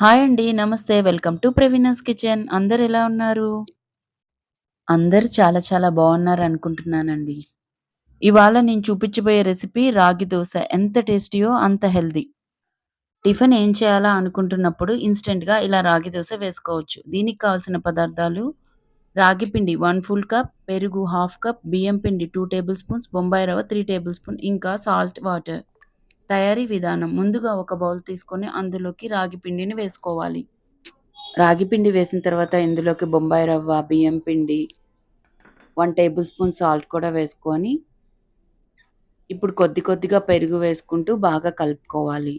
Hi అండి. నమస్తే. Welcome to Praveena's kitchen. అందరు ఎలా ఉన్నారు? అందరూ చాలా చాలా బావున్నారనుకుంటున్నానండి. ఇవాళ నేను చూపించబోయే రెసిపీ రాగి దోశ ఎంత టేస్టీయో అంత హెల్తీ. టిఫిన్ ఏం చేయాలా అనుకుంటున్నప్పుడు ఇన్స్టెంట్గా ఇలా రాగి దోశ వేసుకోవచ్చు. దీనికి కావాల్సిన పదార్థాలు రాగి పిండి వన్ ఫుల్ కప్, పెరుగు హాఫ్ కప్, బియ్యం పిండి two tablespoons, Bombay rava three tablespoon, ఇంకా సాల్ట్, వాటర్. తయారీ విధానం ముందుగా ఒక బౌల్ తీసుకొని అందులోకి రాగి పిండిని వేసుకోవాలి. రాగి పిండి వేసిన తర్వాత ఇందులోకి బొంబాయి రవ్వ, బియ్యం పిండి వన్ టేబుల్ స్పూన్ సాల్ట్ కూడా వేసుకొని ఇప్పుడు కొద్ది కొద్దిగా పెరుగు వేసుకుంటూ బాగా కలుపుకోవాలి.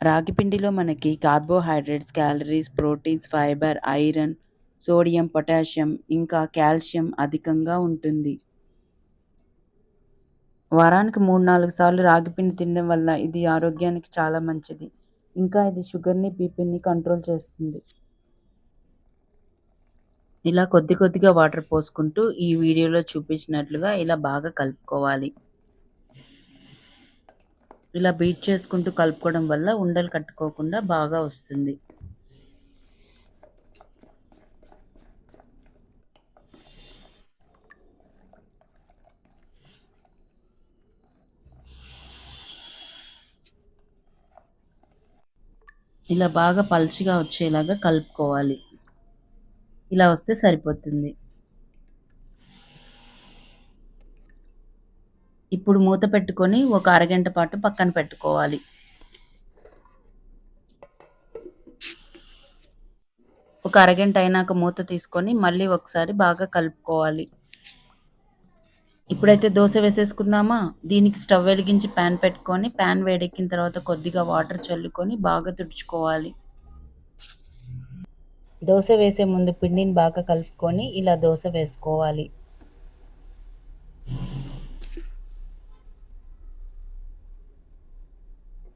రాగి పిండిలో మనకి carbohydrates, calories, proteins, fibre, iron, sodium, potassium ఇంకా కాల్షియం అధికంగా ఉంటుంది. వారానికి 3, 4 సార్లు రాగి పిండి తినడం వల్ల ఇది ఆరోగ్యానికి చాలా మంచిది. ఇంకా ఇది షుగర్‌ని, బీపీని కంట్రోల్ చేస్తుంది. ఇలా కొద్ది కొద్దిగా వాటర్ పోసుకుంటూ ఈ వీడియోలో చూపించినట్లుగా ఇలా బాగా కలుపుకోవాలి. ఇలా బీట్ చేసుకుంటూ కలుపుకోవడం వల్ల ఉండలు కట్టుకోకుండా బాగా వస్తుంది. ఇలా బాగా పల్చిగా వచ్చేలాగా కలుపుకోవాలి. ఇలా వస్తే సరిపోతుంది. ఇప్పుడు మూత పెట్టుకొని ఒక అరగంట పాటు పక్కన పెట్టుకోవాలి. ఒక అరగంట అయినాక మూత తీసుకొని మళ్ళీ ఒకసారి బాగా కలుపుకోవాలి. ఇప్పుడైతే దోశ వేసేసుకుందామా? దీనికి స్టవ్ వెలిగించి పాన్ పెట్టుకొని పాన్ వేడెక్కిన తర్వాత కొద్దిగా వాటర్ చల్లుకొని బాగా తుడుచుకోవాలి. దోశ వేసే ముందు పిండిని బాగా కలుపుకొని ఇలా దోశ వేసుకోవాలి.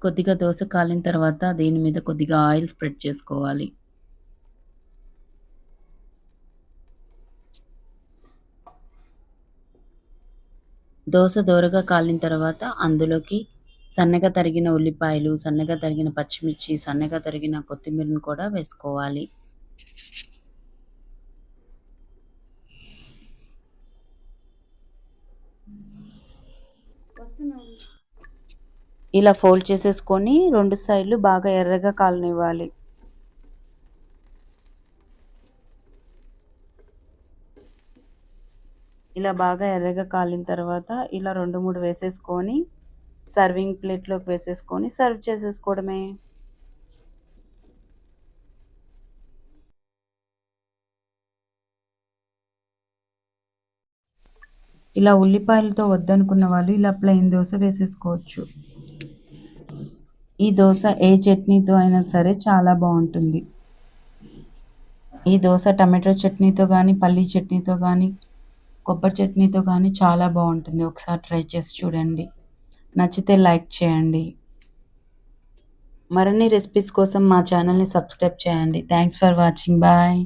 కొద్దిగా దోశ కాలిన తర్వాత దీని మీద కొద్దిగా ఆయిల్ స్ప్రెడ్ చేసుకోవాలి. దోశ దోరగా కాలిన తర్వాత అందులోకి సన్నగా తరిగిన ఉల్లిపాయలు, సన్నగా తరిగిన పచ్చిమిర్చి, సన్నగా తరిగిన కొత్తిమీరను కూడా వేసుకోవాలి. ఇలా ఫోల్డ్ చేసేసుకొని రెండు సైడ్‌లు బాగా ఎర్రగా కాలనివ్వాలి. ఇలా బాగా ఎర్రగా కాలిన తర్వాత ఇలా 2, 3 వేసేసుకొని సర్వింగ్ ప్లేట్‌లోకి వేసేసుకొని సర్వ్ చేసేసుకోవడమే. ఇలా ఉల్లిపాయలతో వద్దనుకున్న వాళ్ళు ఇలా ప్లెయిన్ దోశ వేసేసుకోవచ్చు. ఈ దోశ ఏ చట్నీతో అయినా సరే చాలా బాగుంటుంది ఈ దోశ టమాటో చట్నీతో కానీ పల్లీ చట్నీతో కానీ కొబ్బరి చట్నీతో కానీ చాలా బాగుంటుంది. ఒకసారి ట్రై చేసి చూడండి. నచ్చితే లైక్ చేయండి. మరిన్ని రెసిపీస్ కోసం మా ఛానల్ని సబ్స్క్రైబ్ చేయండి. Thanks for watching. బాయ్.